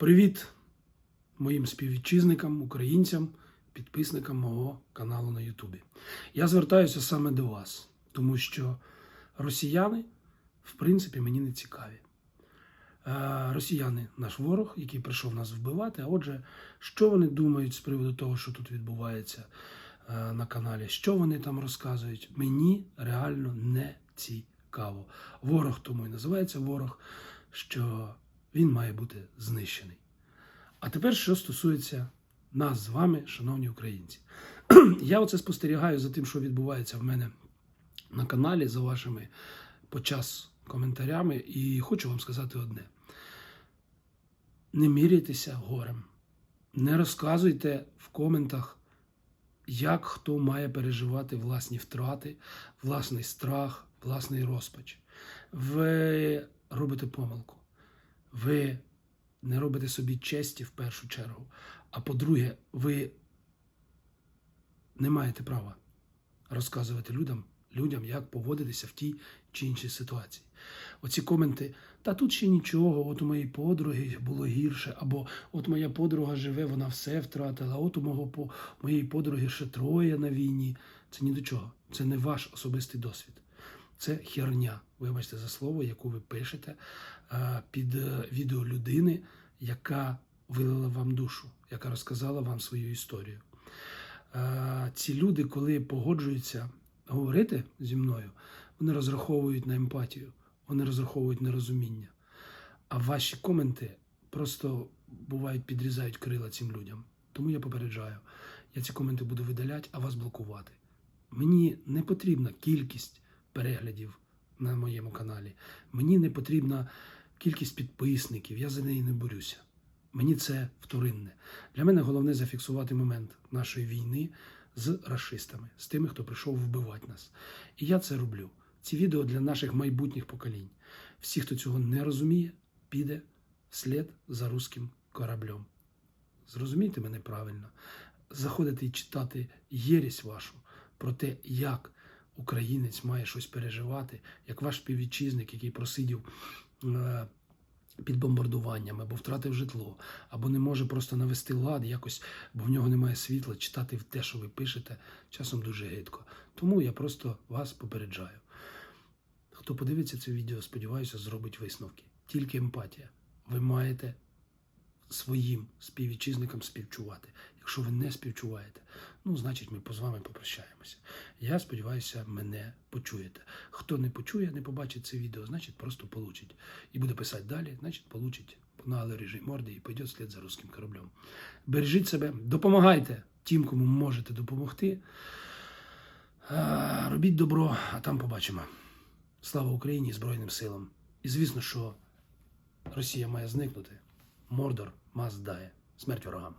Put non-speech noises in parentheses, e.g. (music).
Привіт моїм співвітчизникам, українцям, підписникам мого каналу на Ютубі. Я звертаюся саме до вас, тому що росіяни, в принципі, мені не цікаві. Е, Росіяни наш ворог, який прийшов нас вбивати. А отже, що вони думають з приводу того, що тут відбувається е, на каналі, що вони там розказують, мені реально не цікаво. Ворог тому і називається ворог, що він має бути знищений. А тепер, що стосується нас з вами, шановні українці, (clears throat) я оце спостерігаю за тим, що відбувається в мене на каналі, за вашими по час коментарями, і хочу вам сказати одне: не міряйтеся горем, не розказуйте в коментах, як хто має переживати власні втрати, власний страх, власний розпач. Ви робите помилку. Ви не робите собі честі в першу чергу. А по-друге, ви не маєте права розказувати людям, людям, як поводитися в тій чи іншій ситуації. Оці коменти, та тут ще нічого, от у моєї подруги було гірше, або от моя подруга живе, вона все втратила, от у мого моєї подруги ще троє на війні. Це ні до чого. Це не ваш особистий досвід. Це херня, вибачте за слово, яку ви пишете е, під е, відео людини, яка вилила вам душу, яка розказала вам свою історію. Е, Ці люди, коли погоджуються говорити зі мною, вони розраховують на емпатію, вони розраховують на розуміння. А ваші коменти просто бувають підрізають крила цим людям. Тому я попереджаю, я ці коменти буду видаляти, а вас блокувати. Мені не потрібна кількість переглядів на моєму каналі. Мені не потрібна кількість підписників, я за неї не борюся. Мені це вторинне. Для мене головне зафіксувати момент нашої війни з расистами, з тими, хто прийшов вбивати нас. І я це роблю. Ці відео для наших майбутніх поколінь. Всі, хто цього не розуміє, піде вслід за руським кораблем. Зрозумійте мене правильно. Заходити і читати єрість вашу про те, як українець має щось переживати, як ваш співвітчизник, який просидів е, під бомбардуванням, або втратив житло, або не може просто навести лад якось, бо в нього немає світла, читати те, що ви пишете, часом дуже гидко. Тому я просто вас попереджаю. Хто подивиться це відео, сподіваюся, зробить висновки. Тільки емпатія. Ви маєте своїм співвітчизникам співчувати. Якщо ви не співчуваєте, ну, значить, ми з вами попрощаємося. Я сподіваюся, мене почуєте. Хто не почує, не побачить це відео, значить, просто получить. І буде писати далі, значить, получить на режим морди і пойде слід за русським кораблем. Бережіть себе, допомагайте тим, кому можете допомогти. Робіть добро, а там побачимо. Слава Україні і Збройним силам. І звісно, що Росія має зникнути. Мордор мас дає. Смерть ворогам.